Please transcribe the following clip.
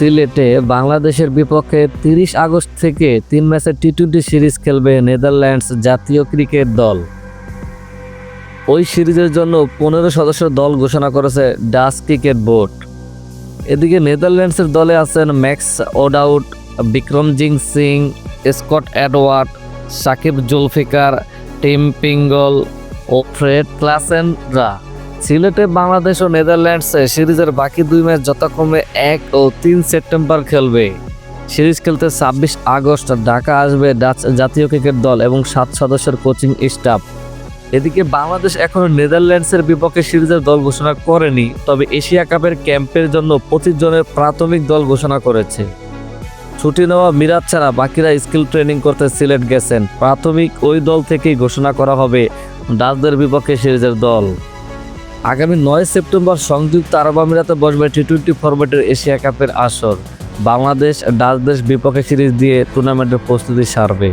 সিলেটে বাংলাদেশের বিপক্ষে তিরিশ আগস্ট থেকে তিন ম্যাচের টি টোয়েন্টি সিরিজ খেলবে নেদারল্যান্ডস জাতীয় ক্রিকেট দল। ওই সিরিজের জন্য পনেরো সদস্যের দল ঘোষণা করেছে ডাচ ক্রিকেট বোর্ড। এদিকে নেদারল্যান্ডসের দলে আছেন Max O'Dowd Vikramjit Singh, Scott Edwards Saqib Zulfiqar, Tim Pringle ও ফ্রেড ক্লাসেনরা। সিলেটে বাংলাদেশ ও নেদারল্যান্ডসে সিরিজের বাকি দুই ম্যাচ যথাক্রমে এক ও তিন সেপ্টেম্বর খেলবে। সিরিজ খেলতে ছাব্বিশ আগস্ট ঢাকা আসবে ডাচ জাতীয় ক্রিকেট দল এবং সাত সদস্যের কোচিং স্টাফ। এদিকে বাংলাদেশ এখনও নেদারল্যান্ডসের বিপক্ষে সিরিজের দল ঘোষণা করেনি, তবে এশিয়া কাপের ক্যাম্পের জন্য পঁচিশ জনের প্রাথমিক দল ঘোষণা করেছে। ছুটি নেওয়া মিরাজ ছাড়া বাকিরা স্কিল ট্রেনিং করতে সিলেট গেছেন। প্রাথমিক ওই দল থেকেই ঘোষণা করা হবে ডাচদের বিপক্ষে সিরিজের দল। আগামী নয় সেপ্টেম্বর সংযুক্ত আরব আমিরাতে বসবে টি টোয়েন্টি ফরম্যাটের এশিয়া কাপের আসর। বাংলাদেশ ডাচদের বিপক্ষে সিরিজ দিয়ে টুর্নামেন্টের প্রস্তুতি সারবে।